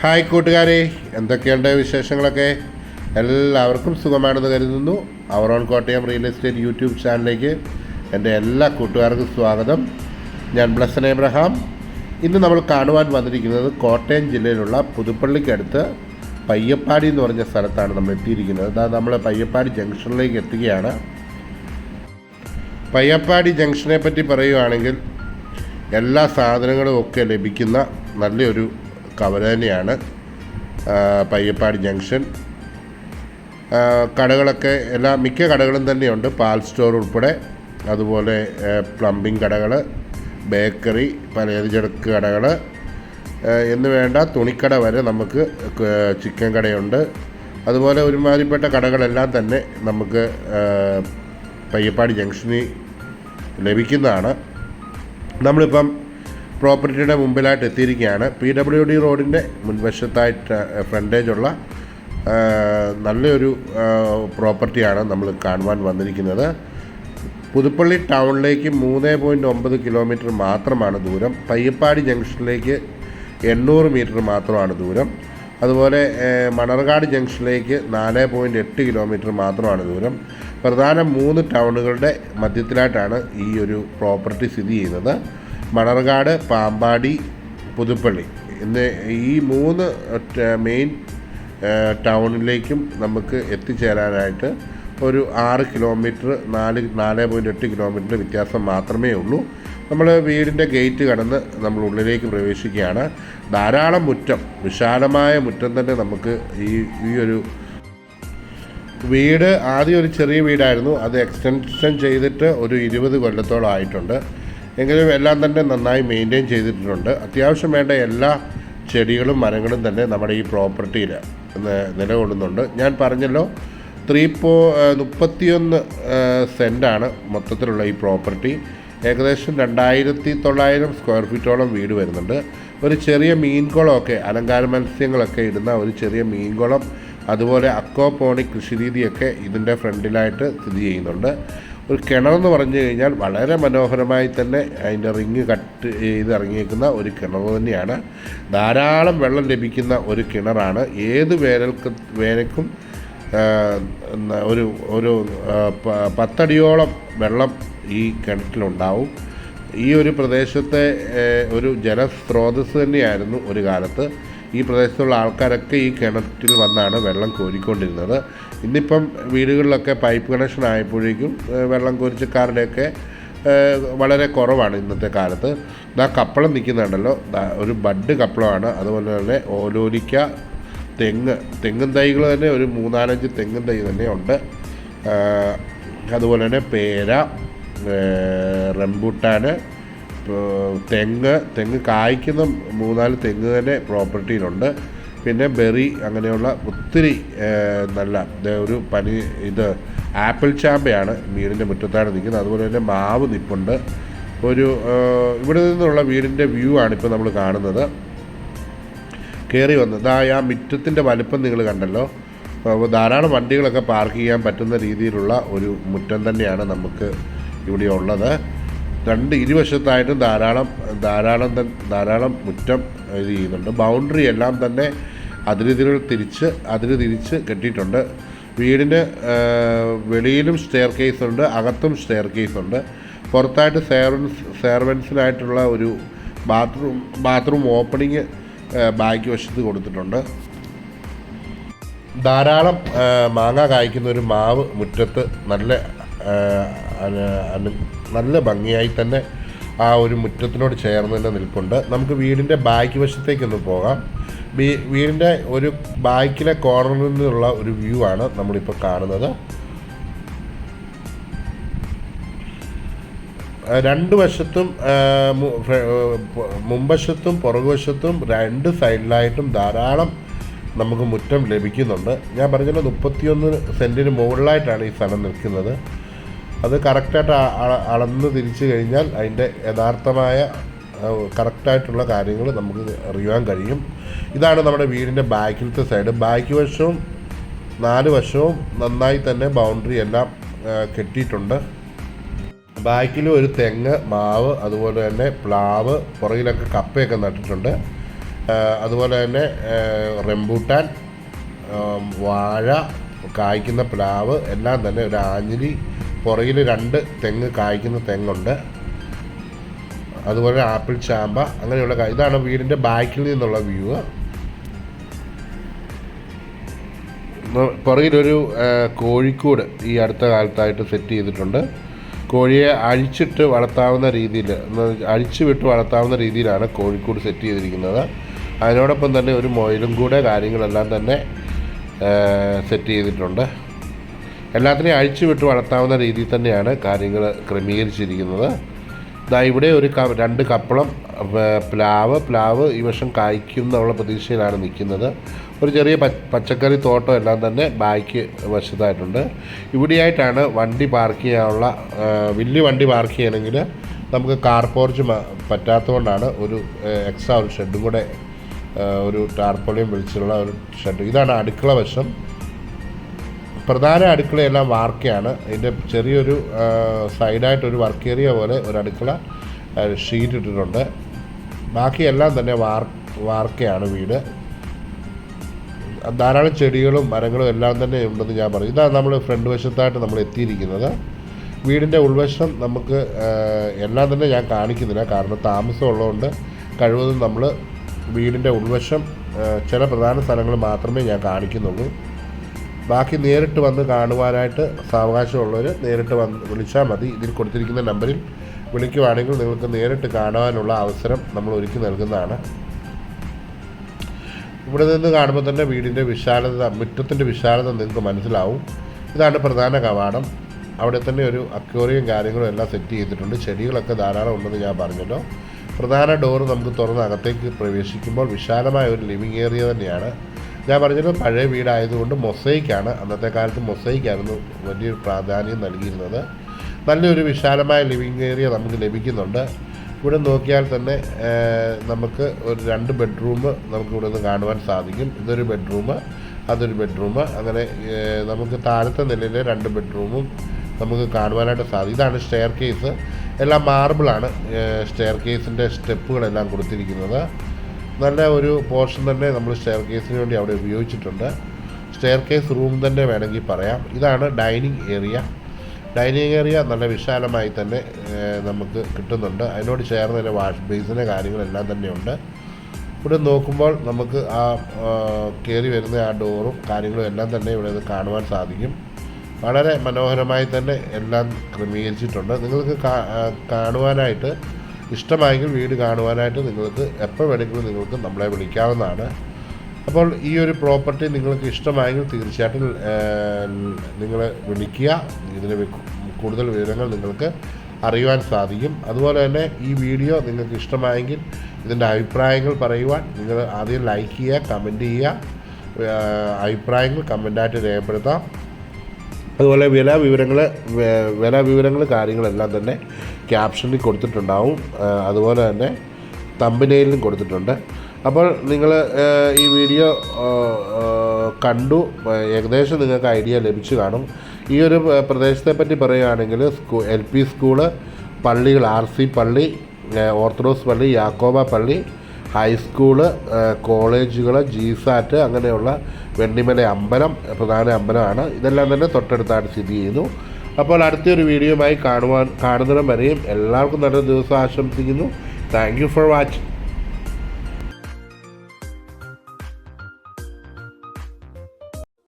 Hi കൂട്ടുകാരെ എന്തൊക്കെയുണ്ട് വിശേഷങ്ങളൊക്കെ? എല്ലാവർക്കും സുഖമാണെന്ന് കരുതുന്നു. അവറോൺ കോട്ടയം റിയൽ എസ്റ്റേറ്റ് യൂട്യൂബ് ചാനലിലേക്ക് എന്റെ എല്ലാ കൂട്ടുകാർക്കും സ്വാഗതം. ഞാൻ ബ്ലസൻ എബ്രഹാം. ഇന്ന് നമ്മൾ കാണുവാൻ വന്നിരിക്കുന്നത് കോട്ടയം ജില്ലയിലുള്ള പുതുപ്പള്ളിക്കടുത്ത് പയ്യപ്പാടി എന്ന് പറഞ്ഞ സ്ഥലത്താണ് നമ്മൾ എത്തിയിരിക്കുന്നത്. അതാ നമ്മൾ പയ്യപ്പാടി ജംഗ്ഷനിലേക്ക് എത്തുകയാണ്. പയ്യപ്പാടി ജംഗ്ഷനെ പറ്റി പറയുകയാണെങ്കിൽ എല്ലാ സാധനങ്ങളും ഒക്കെ ലഭിക്കുന്ന നല്ലൊരു കവല തന്നെയാണ് പയ്യപ്പാടി ജംഗ്ഷൻ. കടകളൊക്കെ എല്ലാ മിക്ക കടകളും തന്നെയുണ്ട്. പാൽ സ്റ്റോർ ഉൾപ്പെടെ. അതുപോലെ പ്ലംബിംഗ് കടകൾ ബേക്കറി പലചരക്ക് കടകൾ എന്ന് വേണ്ട തുണിക്കട വരെ നമുക്ക് ചിക്കൻ കടയുണ്ട്. അതുപോലെ ഒരുമാതിരിപ്പെട്ട കടകളെല്ലാം തന്നെ നമുക്ക് പയ്യപ്പാടി ജംഗ്ഷനിൽ ലഭിക്കുന്നതാണ്. നമ്മളിപ്പം പ്രോപ്പർട്ടിയുടെ മുമ്പിലായിട്ട് എത്തിയിരിക്കുകയാണ്. പി ഡബ്ല്യു ഡി റോഡിന്റെ മുൻവശത്തായിട്ട് ഫ്രണ്ടേജുള്ള നല്ലൊരു പ്രോപ്പർട്ടിയാണ് നമ്മൾ കാണുവാൻ വന്നിരിക്കുന്നത്. പുതുപ്പള്ളി ടൗണിലേക്ക് മൂന്ന് പോയിന്റ് ഒമ്പത് കിലോമീറ്റർ മാത്രമാണ് ദൂരം. പയ്യപ്പാടി ജംഗ്ഷനിലേക്ക് എണ്ണൂറ് മീറ്റർ മാത്രമാണ് ദൂരം. അതുപോലെ മണർകാട് ജംഗ്ഷനിലേക്ക് നാല് പോയിന്റ് എട്ട് കിലോമീറ്റർ മാത്രമാണ് ദൂരം. പ്രധാന മൂന്ന് ടൗണുകളുടെ മധ്യത്തിലായിട്ടാണ് ഈ ഒരു പ്രോപ്പർട്ടി സ്ഥിതി ചെയ്യുന്നത്. മണർകാട് പാമ്പാടി പുതുപ്പള്ളി. എന്ന് ഈ മൂന്ന് മെയിൻ ടൗണിലേക്കും നമുക്ക് എത്തിച്ചേരാനായിട്ട് ഒരു ആറ് കിലോമീറ്റർ നാല് നാല് പോയിന്റ് എട്ട് കിലോമീറ്റർ വ്യത്യാസം മാത്രമേ ഉള്ളൂ. നമ്മൾ വീടിന്റെ ഗേറ്റ് കടന്ന് നമ്മൾ ഉള്ളിലേക്ക് പ്രവേശിക്കുകയാണ്. ധാരാളം മുറ്റം വിശാലമായ മുറ്റം തന്നെ നമുക്ക് ഈ ഈ ഒരു വീട് ആദ്യം ഒരു ചെറിയ വീടായിരുന്നു. അത് എക്സ്റ്റൻഷൻ ചെയ്തിട്ട് ഒരു ഇരുപത് കൊല്ലത്തോളം ആയിട്ടുണ്ട്. എങ്കിലും എല്ലാം തന്നെ നന്നായി മെയിന്റെയിൻ ചെയ്തിട്ടുണ്ട്. അത്യാവശ്യം വേണ്ട എല്ലാ ചെടികളും മരങ്ങളും തന്നെ നമ്മുടെ ഈ പ്രോപ്പർട്ടിയിൽ നിലകൊള്ളുന്നുണ്ട്. ഞാൻ പറഞ്ഞല്ലോ ത്രീ പോ മുപ്പത്തിയൊന്ന് സെന്റാണ് മൊത്തത്തിലുള്ള ഈ പ്രോപ്പർട്ടി. ഏകദേശം രണ്ടായിരത്തി തൊള്ളായിരം സ്ക്വയർ ഫീറ്റോളം വീട് വരുന്നുണ്ട്. ഒരു ചെറിയ മീൻകുളമൊക്കെ അലങ്കാര മത്സ്യങ്ങളൊക്കെ ഇടുന്ന ഒരു ചെറിയ മീൻകുളം അതുപോലെ അക്കോപോണിക് കൃഷിരീതിയൊക്കെ ഇതിന്റെ ഫ്രണ്ടിലായിട്ട് സ്ഥിതി ചെയ്യുന്നുണ്ട്. ഒരു കിണറെന്ന് പറഞ്ഞു കഴിഞ്ഞാൽ വളരെ മനോഹരമായി തന്നെ അതിന്റെ റിങ് കട്ട് ചെയ്ത് ഇറങ്ങിയേക്കുന്ന ഒരു കിണർ തന്നെയാണ്. ധാരാളം വെള്ളം ലഭിക്കുന്ന ഒരു കിണറാണ്. ഏത് വേനൽക്ക് വേനൽക്കും ഒരു ഒരു പത്തടിയോളം വെള്ളം ഈ കിണറ്റിലുണ്ടാവും. ഈ ഒരു പ്രദേശത്തെ ഒരു ജലസ്രോതസ് തന്നെയായിരുന്നു ഒരു കാലത്ത്. ഈ പ്രദേശത്തുള്ള ആൾക്കാരൊക്കെ ഈ കിണറ്റിൽ വന്നാണ് വെള്ളം കോരിക്കൊണ്ടിരുന്നത്. ഇന്നിപ്പം വീടുകളിലൊക്കെ പൈപ്പ് കണക്ഷൻ ആയപ്പോഴേക്കും വെള്ളം കോരിച്ചക്കാരുടെയൊക്കെ വളരെ കുറവാണ് ഇന്നത്തെ കാലത്ത്. ഇതാ കപ്പളം നിൽക്കുന്നുണ്ടല്ലോ. ഒരു ബഡ് കപ്പളമാണ്. അതുപോലെ തന്നെ ഓലോലിക്ക തെങ്ങ് തെങ്ങും തൈകൾ തന്നെ ഒരു മൂന്നാലഞ്ച് തെങ്ങും തൈ തന്നെ ഉണ്ട്. അതുപോലെ തന്നെ പേര ഏഹ് തെങ്ങ് തെങ്ങ് കായ്ക്കുന്ന മൂന്നാൽ തെങ്ങ് തന്നെ പ്രോപ്പർട്ടിയിലുണ്ട്. പിന്നെ ബെറി അങ്ങനെയുള്ള ഒത്തിരി നല്ല ഒരു പനി ഇത് ആപ്പിൾ ചാമ്പയാണ് വീടിന്റെ മുറ്റത്താണ് നിൽക്കുന്നത്. അതുപോലെ തന്നെ മാവ് നിപ്പുണ്ട്. ഒരു ഇവിടെ നിന്നുള്ള വീടിന്റെ വ്യൂ ആണ് ഇപ്പോൾ നമ്മൾ കാണുന്നത്. കയറി വന്നത് ആ ആ മുറ്റത്തിന്റെ വലുപ്പം നിങ്ങൾ കണ്ടല്ലോ. ധാരാളം വണ്ടികളൊക്കെ പാർക്ക് ചെയ്യാൻ പറ്റുന്ന രീതിയിലുള്ള ഒരു മുറ്റം തന്നെയാണ് നമുക്ക് ഇവിടെ ഉള്ളത്. രണ്ട് ഇരുവശത്തായിട്ടും ധാരാളം ധാരാളം തന്നെ ധാരാളം മുറ്റം ഇത് ചെയ്യുന്നുണ്ട്. ബൗണ്ടറി എല്ലാം തന്നെ അതിരുതിരുകൾ തിരിച്ച് അതിര് തിരിച്ച് കെട്ടിയിട്ടുണ്ട് വീടിന് വെളിയിലും സ്റ്റെയർ കേസ് ഉണ്ട് അകത്തും സ്റ്റെയർ കേസ് ഉണ്ട്. പുറത്തായിട്ട് സേർവൻസ് സേർവൻസിനായിട്ടുള്ള ഒരു ബാത്റൂം ബാത്റൂം ഓപ്പണിങ് ബാക്ക് വശത്ത് കൊടുത്തിട്ടുണ്ട്. ധാരാളം മാങ്ങ കായ്ക്കുന്ന ഒരു മാവ് മുറ്റത്ത് നല്ല നല്ല ഭംഗിയായി തന്നെ ആ ഒരു മുറ്റത്തിനോട് ചേർന്ന് തന്നെ നിൽപ്പുണ്ട്. നമുക്ക് വീടിന്റെ ബാക്ക് വശത്തേക്കൊന്ന് പോകാം. വീടിന്റെ ഒരു ബാക്കിലെ കോർണറിൽ നിന്നുള്ള ഒരു വ്യൂ ആണ് നമ്മളിപ്പോൾ കാണുന്നത്. രണ്ട് വശത്തും മുമ്പശത്തും പുറകുവശത്തും രണ്ട് സൈഡിലായിട്ടും ധാരാളം നമുക്ക് മുറ്റം ലഭിക്കുന്നുണ്ട്. ഞാൻ പറഞ്ഞല്ലോ മുപ്പത്തിയൊന്ന് സെന്റിന് മുകളിലായിട്ടാണ് ഈ സ്ഥലം നിൽക്കുന്നത്. അത് കറക്റ്റായിട്ട് അളന്ന് തിരിച്ചു കഴിഞ്ഞാൽ അതിന്റെ യഥാർത്ഥമായ കറക്റ്റായിട്ടുള്ള കാര്യങ്ങൾ നമുക്ക് അറിയുവാൻ കഴിയും. ഇതാണ് നമ്മുടെ വീടിന്റെ ബാക്കിലത്തെ സൈഡ്. ബാക്ക് വശവും നാല് വശവും നന്നായി തന്നെ ബൗണ്ടറി എല്ലാം കെട്ടിയിട്ടുണ്ട്. ബാക്കിലും ഒരു തെങ്ങ് മാവ് അതുപോലെ തന്നെ പ്ലാവ് പുറകിലൊക്കെ കപ്പയൊക്കെ നട്ടിട്ടുണ്ട്. അതുപോലെ തന്നെ റെമ്പൂട്ടാൻ വാഴ കായ്ക്കുന്ന പ്ലാവ് എല്ലാം തന്നെ ഒരു ആഞ്ഞിലി പുറകിൽ രണ്ട് തെങ്ങ് കായ്ക്കുന്ന തെങ്ങുണ്ട്. അതുപോലെ ആപ്പിൾ ചാമ്പ അങ്ങനെയുള്ള ഇതാണ് വീടിന്റെ ബാക്കിൽ നിന്നുള്ള വ്യൂ പുറകിലൊരു കോഴിക്കൂട് ഈ അടുത്ത കാലത്തായിട്ട് സെറ്റ് ചെയ്തിട്ടുണ്ട്. കോഴിയെ അഴിച്ചിട്ട് വളർത്താവുന്ന രീതിയിൽ അഴിച്ചു വിട്ട് വളർത്താവുന്ന രീതിയിലാണ് കോഴിക്കൂട് സെറ്റ് ചെയ്തിരിക്കുന്നത്. അതിനോടൊപ്പം തന്നെ ഒരു മൊയിലും കൂടെ കാര്യങ്ങളെല്ലാം തന്നെ സെറ്റ് ചെയ്തിട്ടുണ്ട്. എല്ലാത്തിനെയും അഴിച്ചുവിട്ട് വളർത്താവുന്ന രീതിയിൽ തന്നെയാണ് കാര്യങ്ങൾ ക്രമീകരിച്ചിരിക്കുന്നത്. ഇതാ ഇവിടെ ഒരു രണ്ട് കപ്പളം പ്ലാവ് പ്ലാവ് ഈ വർഷം കായ്ക്കും എന്നുള്ള പ്രതീക്ഷയിലാണ് നിൽക്കുന്നത്. ഒരു ചെറിയ പച്ചക്കറി തോട്ടം എല്ലാം തന്നെ ബാക്ക് വശത്തായിട്ടുണ്ട്. ഇവിടെയായിട്ടാണ് വണ്ടി പാർക്ക് ചെയ്യാനുള്ള വലിയ വണ്ടി പാർക്ക് ചെയ്യണമെങ്കിൽ നമുക്ക് കാർ പോർച്ച് പറ്റാത്തതുകൊണ്ടാണ് ഒരു എക്സ്ട്രാ ഒരു ഷെഡും കൂടെ ഒരു ടാർപ്പൊളിയും വിളിച്ചുള്ള ഒരു ഷെഡ്. ഇതാണ് അടുക്കള വശം. പ്രധാന അടുക്കളയെല്ലാം വാർക്കയാണ്. ഇതിന്റെ ചെറിയൊരു സൈഡായിട്ടൊരു വർക്ക് ഏരിയ പോലെ ഒരു അടുക്കള ഷീറ്റ് ഇട്ടിട്ടുണ്ട്. ബാക്കിയെല്ലാം തന്നെ വാർ വാർക്കയാണ് വീട്. ധാരാളം ചെടികളും മരങ്ങളും എല്ലാം തന്നെ ഉണ്ടെന്ന് ഞാൻ പറഞ്ഞു ഇതാണ് നമ്മൾ ഫ്രണ്ട് വശത്തായിട്ട് നമ്മൾ എത്തിയിരിക്കുന്നത്. വീടിന്റെ ഉൾവശം നമുക്ക് എല്ലാം തന്നെ ഞാൻ കാണിക്കുന്നില്ല. കാരണം താമസം ഉള്ളതുകൊണ്ട് കഴിവതും നമ്മൾ വീടിന്റെ ഉൾവശം ചില പ്രധാന സ്ഥലങ്ങൾ മാത്രമേ ഞാൻ കാണിക്കുന്നുള്ളൂ. ബാക്കി നേരിട്ട് വന്ന് കാണുവാനായിട്ട് സാവകാശമുള്ളവർ നേരിട്ട് വന്ന് വിളിച്ചാൽ മതി. ഇതിൽ കൊടുത്തിരിക്കുന്ന നമ്പറിൽ വിളിക്കുവാണെങ്കിൽ നിങ്ങൾക്ക് നേരിട്ട് കാണുവാനുള്ള അവസരം നമ്മൾ ഒരുക്കി നൽകുന്നതാണ്. ഇവിടെ നിന്ന് കാണുമ്പോൾ തന്നെ വീടിന്റെ വിശാലത മുറ്റത്തിന്റെ വിശാലത നിങ്ങൾക്ക് മനസ്സിലാവും. ഇതാണ് പ്രധാന കവാടം. അവിടെ തന്നെ ഒരു അക്വേറിയം കാര്യങ്ങളും എല്ലാം സെറ്റ് ചെയ്തിട്ടുണ്ട്. ചെടികളൊക്കെ ധാരാളം ഉണ്ടെന്ന് ഞാൻ പറഞ്ഞല്ലോ. പ്രധാന ഡോർ നമുക്ക് തുറന്ന് അകത്തേക്ക് പ്രവേശിക്കുമ്പോൾ വിശാലമായ ഒരു ലിവിങ് ഏരിയ തന്നെയാണ്. ഞാൻ പറഞ്ഞത് പഴയ വീടായതുകൊണ്ട് മൊസൈക്കാണ്. അന്നത്തെ കാലത്ത് മൊസൈക്കായിരുന്നു വലിയൊരു പ്രാധാന്യം നൽകിയിരുന്നത്. നല്ലൊരു വിശാലമായ ലിവിങ് ഏരിയ നമുക്ക് ലഭിക്കുന്നുണ്ട്. ഇവിടെ നോക്കിയാൽ തന്നെ നമുക്ക് ഒരു രണ്ട് ബെഡ്റൂം നമുക്ക് ഇവിടെ നിന്ന് കാണുവാൻ സാധിക്കും. ഇതൊരു ബെഡ്റൂം അതൊരു ബെഡ്റൂം. അങ്ങനെ നമുക്ക് താഴത്തെ നിലയിലെ രണ്ട് ബെഡ്റൂമും നമുക്ക് കാണുവാനായിട്ട് സാധിക്കും. ഇതാണ് സ്റ്റെയർ കേസ് എല്ലാം മാർബിളാണ് സ്റ്റെയർ കേസിന്റെ സ്റ്റെപ്പുകളെല്ലാം കൊടുത്തിരിക്കുന്നത്. നല്ല ഒരു പോർഷൻ തന്നെ നമ്മൾ സ്റ്റെയർ കേസിന് വേണ്ടി അവിടെ ഉപയോഗിച്ചിട്ടുണ്ട്. സ്റ്റെയർ കേസ് റൂം തന്നെ വേണമെങ്കിൽ പറയാം. ഇതാണ് ഡൈനിങ് ഏരിയ ഡൈനിങ് ഏരിയ നല്ല വിശാലമായി തന്നെ നമുക്ക് കിട്ടുന്നുണ്ട്. അതിനോട് ചേർന്ന് തന്നെ വാഷ് ബേസിന് കാര്യങ്ങളെല്ലാം തന്നെയുണ്ട് ഇവിടെ നോക്കുമ്പോൾ നമുക്ക് ആ കയറി വരുന്ന ആ ഡോറും കാര്യങ്ങളും എല്ലാം തന്നെ ഇവിടെ കാണുവാൻ സാധിക്കും. വളരെ മനോഹരമായി തന്നെ എല്ലാം ക്രമീകരിച്ചിട്ടുണ്ട്. നിങ്ങൾക്ക് കാണുവാനായിട്ട് ഇഷ്ടമായെങ്കിൽ വീട് കാണുവാനായിട്ട് നിങ്ങൾക്ക് എപ്പോൾ വേണമെങ്കിലും നിങ്ങൾക്ക് നമ്മളെ വിളിക്കാവുന്നതാണ്. അപ്പോൾ ഈ ഒരു പ്രോപ്പർട്ടി നിങ്ങൾക്ക് ഇഷ്ടമായെങ്കിൽ തീർച്ചയായിട്ടും നിങ്ങൾ വിളിക്കുക. ഇതിന് കൂടുതൽ വിവരങ്ങൾ നിങ്ങൾക്ക് അറിയുവാൻ സാധിക്കും. അതുപോലെ തന്നെ ഈ വീഡിയോ നിങ്ങൾക്ക് ഇഷ്ടമായെങ്കിൽ ഇതിന്റെ അഭിപ്രായങ്ങൾ പറയുവാൻ നിങ്ങൾ ആദ്യം ലൈക്ക് ചെയ്യുക കമന്റ് ചെയ്യുക അഭിപ്രായങ്ങൾ കമന്റായിട്ട് രേഖപ്പെടുത്താം. അതുപോലെ വില വിവരങ്ങൾ വില വിവരങ്ങൾ കാര്യങ്ങളെല്ലാം തന്നെ ക്യാപ്ഷനിൽ കൊടുത്തിട്ടുണ്ടാവും. അതുപോലെ തന്നെ തമ്പനയിലും കൊടുത്തിട്ടുണ്ട്. അപ്പോൾ നിങ്ങൾ ഈ വീഡിയോ കണ്ടു. ഏകദേശം നിങ്ങൾക്ക് ഐഡിയ ലഭിച്ചു കാണും. ഈ ഒരു പ്രദേശത്തെ പറ്റി പറയുകയാണെങ്കിൽ സ്കൂ എൽ പി സ്കൂൾ പള്ളികൾ ആർ സി പള്ളി ഓർത്തഡോക്സ് പള്ളി യാക്കോബ പള്ളി ഹൈസ്കൂൾ കോളേജുകൾ ജീസാറ്റ് അങ്ങനെയുള്ള വെണ്ണിമല അമ്പലം പ്രധാന അമ്പലമാണ്. ഇതെല്ലാം തന്നെ തൊട്ടടുത്തായിട്ട് സ്ഥിതി ചെയ്യുന്നു. അപ്പോൾ അടുത്തൊരു വീഡിയോയുമായി കാണുവാൻ കാണുന്നിടം വരെയും എല്ലാവർക്കും നല്ലൊരു ദിവസം ആശംസിക്കുന്നു. Thank you for watching